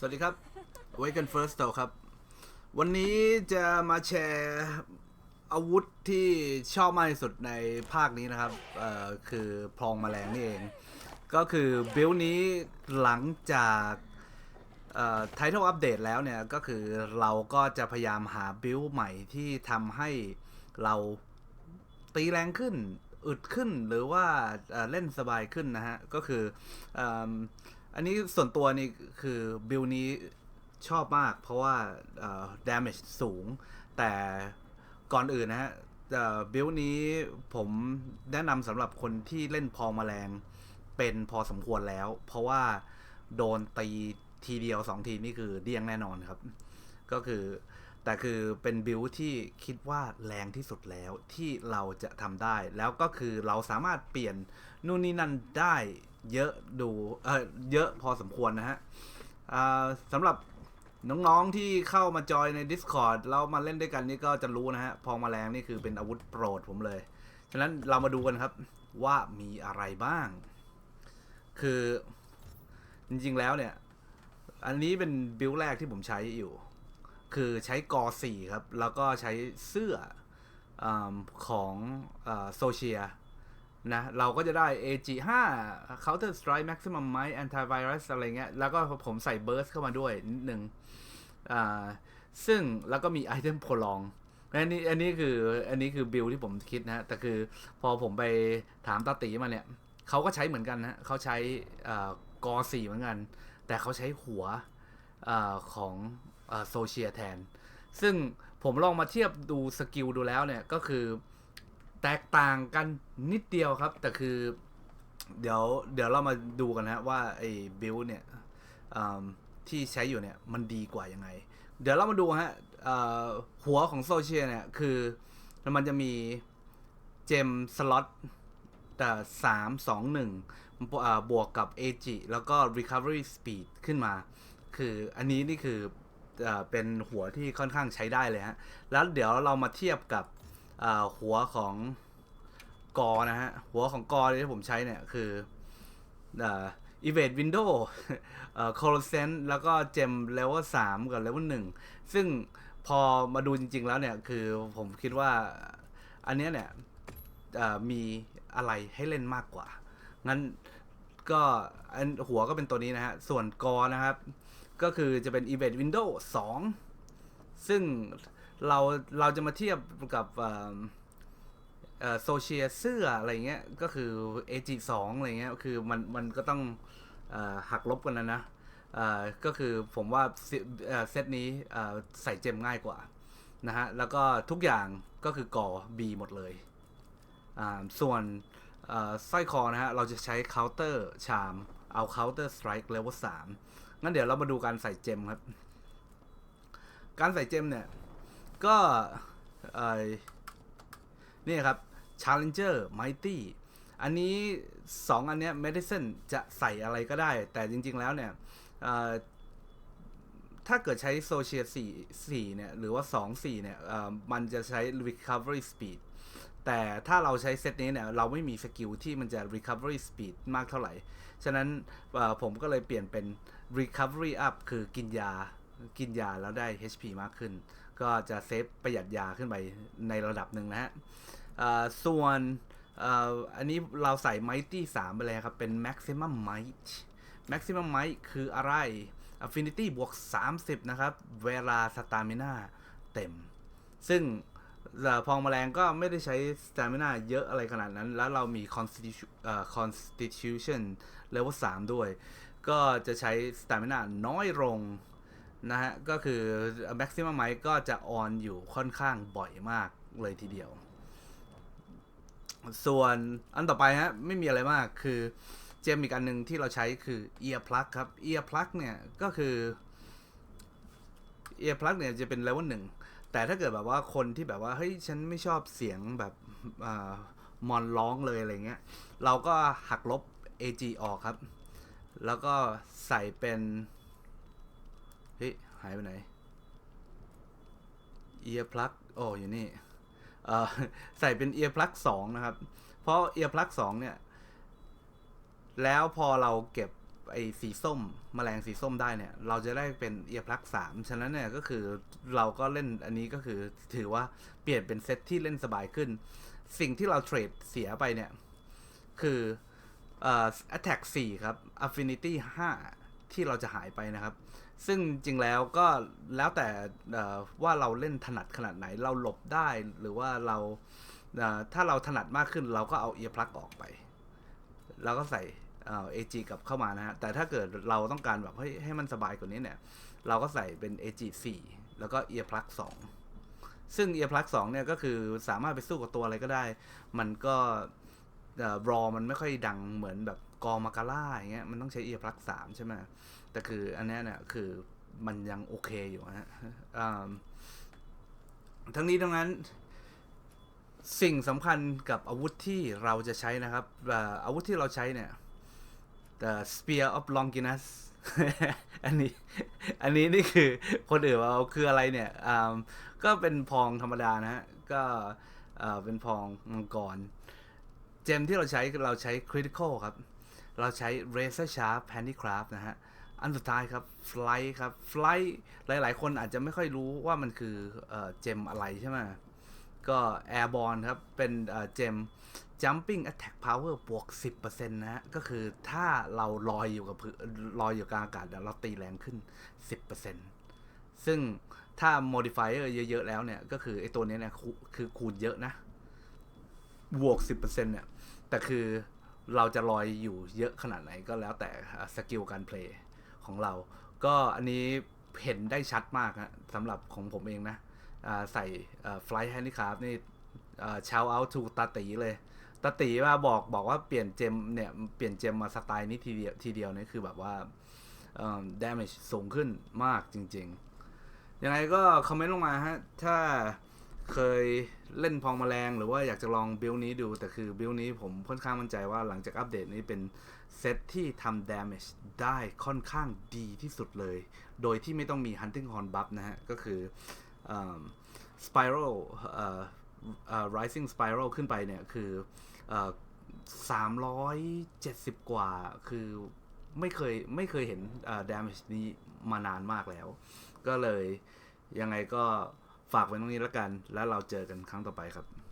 สวัสดีครับ Awaken First ต่อครับ วันนี้จะมาแชร์อาวุธที่ชอบมากที่สุดในภาคนี้นะครับ เอ่อ คือพลองแมลงนี่เอง ก็คือบิลนี้หลังจากเอ่อ Title Update แล้วเนี่ย ก็คือเราก็จะพยายามหาบิลใหม่ที่ทำให้เราตีแรงขึ้น อึดขึ้นหรือว่าเเล่นสบายขึ้นนะฮะ ก็คืออ อันนี้ส่วนตัวนี่คือบิลนี้ชอบมาก เพราะว่าเอ่อ damage สูง แต่ก่อนอื่นนะฮะบิลนี้ผมแนะนำสำหรับคนที่เล่นพองแมลงเป็นพอสมควรแล้ว เพราะว่าโดนตีทีเดียวสองทีนี่คือเดี้ยงแน่นอนครับ ก็คือแต่คือเป็นบิลที่คิดว่าแรงที่สุดแล้วที่เราจะทำได้ แล้วก็คือเราสามารถเปลี่ยนนู่นนี่นั่นได้ เยอะดูเออเยอะพอสมควรนะฮะอ่าสำหรับน้องๆที่เข้ามาจอยใน Discord แล้วมาเล่นด้วยกันนี่ก็จะรู้นะฮะ พองแมลงนี่คือเป็นอาวุธโปรดผมเลย ฉะนั้นเรามาดูกันครับว่ามีอะไรบ้าง คือจริงๆแล้วเนี่ย อันนี้เป็นบิลแรกที่ผมใช้อยู่ คือใช้กอสี่ครับ แล้วก็ใช้เสื้ออาของโซเชีย นะเราก็จะได้ AG5 Counter Strike Maximum Might Antivirus อะไรเงี้ย แล้วก็ผมใส่ Burst เข้ามาด้วยนิดนึงอ่าซึ่งแล้วก็มี Item Prolong อันนี้อันนี้คืออันนี้คือบิลที่ผมคิดนะแต่คือพอผมไปถามตาตีมาเนี่ยเขาก็ใช้เหมือนกันนะเขาใช้อกอสี่เหมือนกัน แต่เขาใช้หัวอของโซเชียแทน ซึ่งผมลองมาเทียบดูสกิลดูแล้วเนี่ยก็คือ แตกต่างกันนิดเดียวครับ แต่คือ เดี๋ยวเดี๋ยวเรามาดูกันนะว่าไอ้บิลเนี่ยที่ใช้อยู่เนี่ยมันดีกว่ายังไง เดี๋ยวเรามาดูฮะหัวของโซเชียลเนี่ยคือมันจะมีเจมสล็อตแต่สามสองหนึ่งบวกกับ AG แล้วก็ Recovery Speed ขึ้นมา คืออันนี้นี่คือเอเป็นหัวที่ค่อนข้างใช้ได้เลยฮะ แล้วเดี๋ยวเรามาเทียบกับ หัวของกอนะฮะ หัวของกอที่ผมใช้เนี่ยคืออ่อ Evade Window เอ่อ c o l o s e n แล้วก็เจม Level 3กับ Level 1ซึ่งพอมาดูจริง ๆ แล้วเนี่ย คือผมคิดว่าอันเนี้ยเนี่ยมีอะไรให้เล่นมากกว่า งั้นก็อันหัวก็เป็นตัวนี้นะฮะ ส่วนกอนะครับ ก็คือจะเป็น Event Window 2ซึ่ง เราเราจะมาเทียบกับโซเชียเสื้ออะไรเงี้ยก็คือ AG 2องอะไรเงี้ยคือมันมันก็ต้องอหักลบกันนะนะก็คือผมว่าเซตนี้ใส่เจมง่ายกว่านะฮะแล้วก็ทุกอย่างก็คือกอ B หมดเลยส่วนสร้อยคอนะฮะเราจะใช้ counter charm เอา counter strike level 3งั้นเดี๋ยวเรามาดูการใส่เจมครับ การใส่เจมเนี่ย ก็เอ่อนี่ครับ challenger mighty อันนี้ 2 อันเนี้ย medicine จะใส่อะไรก็ได้ แต่จริง ๆ แล้วเนี่ยถ้าเกิดใช้โซเชีย4 4เนี่ย หรือว่า 2 4 เนี่ยเอ่อมันจะใช้ recovery speed แต่ถ้าเราใช้เซตนี้เนี่ย เราไม่มีสกิลที่มันจะ recovery speed มากเท่าไหร่ ฉะนั้นผมก็เลยเปลี่ยนเป็น recovery up คือกินยา กินยาแล้วได้ HP มากขึ้น ก็จะเซฟประหยัดยาขึ้นไปในระดับหนึ่งนะฮะส่วนอันนี้เราใส่ Mighty 3 ไปเลยครับ เป็น Maximum Might Maximum Might คืออะไร Affinity บวก 30 นะครับ เวลา Stamina เต็ม ซึ่งเอ่อพองแมลงก็ไม่ได้ใช้ Stamina เยอะอะไรขนาดนั้น แล้วเรามี Constitution เอ่อ Constitution Level 3 ด้วย ก็จะใช้ Stamina น้อยลง นะฮะ ก็คือ Maximum Might ก็จะออนอยู่ค่อนข้างบ่อยมากเลยทีเดียว ส่วนอันต่อไปฮะ ไม่มีอะไรมากคือเจมอีกอันหนึ่งที่เราใช้คือ Ear Plug ครับ Ear Plug เนี่ย ก็คือ Ear Plug เนี่ยจะเป็นเลเวลหนึ่งแต่ถ้าเกิดแบบว่าคนที่แบบว่า เฮ้ย ฉันไม่ชอบเสียงแบบอมอนร้องเลยอะไรเงี้ย เราก็หักลบ AG ออกครับ แล้วก็ใส่เป็น เฮ้ย หายไปไหน Ear Plug โอ้อยู่นี่ใส่เป็น Ear Plug 2นะครับ เพราะ Ear Plug 2เนี่ย แล้วพอเราเก็บไอ้สีส้มแมลงสีส้มได้เนี่ย เราจะได้เป็นเอียร์พลักสามฉะนั้นเนี่ยก็คือเราก็เล่นอันนี้ก็คือถือว่าเปลี่ยนเป็นเซตที่เล่นสบายขึ้น สิ่งที่เราเทรดเสียไปเนี่ย คือเอ่อ attack 4 ครับ affinity 5 ที่เราจะหายไปนะครับ ซึ่งจริงแล้วก็แล้วแต่ว่าเราเล่นถนัดขนาดไหนเราหลบได้หรือว่าเราถ้าเราถนัดมากขึ้นเราก็เอาเอียร์พลักออกไป แล้วก็ใส่เอ่อ AG กลับเข้ามานะฮะ แต่ถ้าเกิดเราต้องการแบบให้ให้มันสบายกว่านี้เนี่ย เราก็ใส่เป็น AG 4แล้วก็เอียร์พลัก2ซึ่งเอียร์พลัก2เนี่ยก็คือสามารถไปสู้กับตัวอะไรก็ได้ มันก็รอมันไม่ค่อยดังเหมือนแบบกอมาการ่าอย่างเงี้ย มันต้องใช้เอียร์พลัก3ใช่ไหม แต่คืออันนี้เนี่ยคือมันยังโอเคอยู่ฮะทั้งนี้ทั้งนั้นสิ่งสำคัญกับอาวุธที่เราจะใช้นะครับอาวุธที่เราใช้เนี่ย The Spear of Longinus อันนี้ อันนี้นี่คือคนอื่นเอาคืออะไรเนี่ยอ่าก็เป็นพองธรรมดานะฮะ ก็เอ่อเป็นพองมังกร เจมที่เราใช้เราใช้ Critical ครับ เราใช้ Razor Sharp Handicraft นะฮะ อันสุดท้ายครับ Flight ครับ Flight หลาย ๆ คนอาจจะไม่ค่อยรู้ว่ามันคือเจมอะไรใช่ไหมก็ Airborne ครับ เป็นเจม Jumping Attack Power บวก 10%นะฮะ ก็คือถ้าเราลอยอยู่กับพื้นลอยอยู่กลางอากาศเราตีแรงขึ้น 10%ซึ่งถ้า modifier เยอะ ๆ แล้วเนี่ย ก็คือไอตัวนี้เนี่ยคูคือคูณเยอะนะ บวก 10%เนี่ย แต่คือเราจะลอยอยู่เยอะขนาดไหนก็แล้วแต่สกิลการเพลย์ ของเรา ก็อันนี้เห็นได้ชัดมากฮะสำหรับของผมเองนะใส่ฟลายแฮนดี้คราฟนี่ชาวเอาทูตาตีเลยตาตีว่าบอกบอกว่าเปลี่ยนเจมเนี่ยเปลี่ยนเจมมาสไตล์นี้ทีเดียวทีเดียวนี่คือแบบว่าเอ่อ damage สูงขึ้นมากจริง ๆ ยังไงก็คอมเมนต์ลงมาฮะ ถ้า เคยเล่นพองแมลงหรือว่าอยากจะลองบิลนี้ดูแต่คือบิลนี้ผมค่อนข้างมั่นใจว่าหลังจากอัปเดตนี้เป็นเซตที่ทำ damage ได้ค่อนข้างดีที่สุดเลย โดยที่ไม่ต้องมี hunting horn buff นะฮะ ก็คือ spiral เอ่อเอ่อ rising spiral ขึ้นไปเนี่ย คือเอ่อ370กว่า คือไม่เคยไม่เคยเห็นเอ่อ damage นี้มานานมากแล้ว ก็เลยยังไงก็ ฝากไว้ตรงนี้แล้วกัน แล้วเราเจอกันครั้งต่อไปครับ